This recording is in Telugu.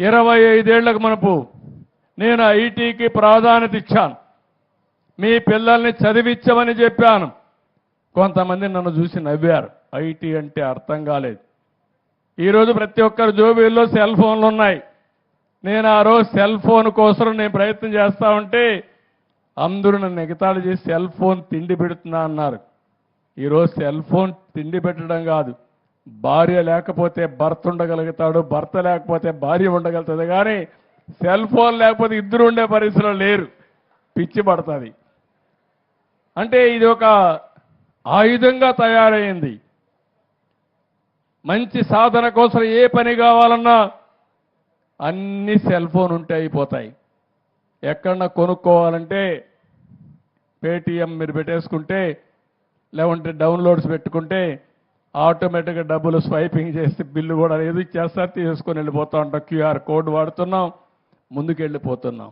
ఇరవై ఐదేళ్ళకు మనపు నేను ఐటీకి ప్రాధాన్యత ఇచ్చాను. మీ పిల్లల్ని చదివించమని చెప్పాను. కొంతమంది నన్ను చూసి నవ్వారు. ఐటీ అంటే అర్థం కాలేదు. ఈరోజు ప్రతి ఒక్కరు జోబీల్లో సెల్ ఫోన్లు ఉన్నాయి. నేను ఆ రోజు సెల్ ఫోన్ కోసం నేను ప్రయత్నం చేస్తా ఉంటే అందరూ నన్ను ఎగతాళి చేసి సెల్ ఫోన్ తిండి పెడుతున్నా అన్నారు. ఈరోజు సెల్ ఫోన్ తిండి పెట్టడం కాదు. భార్య లేకపోతే భర్త ఉండగలుగుతాడు భర్త లేకపోతే భార్య ఉండగలుగుతుంది కానీ సెల్ ఫోన్ లేకపోతే ఇద్దరు ఉండే పరిస్థితులు లేరు. పిచ్చి పడుతుంది. అంటే ఇది ఒక ఆయుధంగా తయారైంది. మంచి సాధన కోసం ఏ పని కావాలన్నా అన్ని సెల్ ఫోన్ ఉంటే అయిపోతాయి. ఎక్కడన్నా కొనుక్కోవాలంటే పేటిఎం మీరు పెట్టేసుకుంటే లేకుంటే డౌన్లోడ్స్ పెట్టుకుంటే ఆటోమేటిక్గా డబ్బులు స్వైపింగ్ చేస్తే బిల్లు కూడా ఏది ఇచ్చేస్తారు తీసుకొని వెళ్ళిపోతా ఉంటాం. క్యూఆర్ కోడ్ వాడుతున్నాం ముందుకు వెళ్ళిపోతున్నాం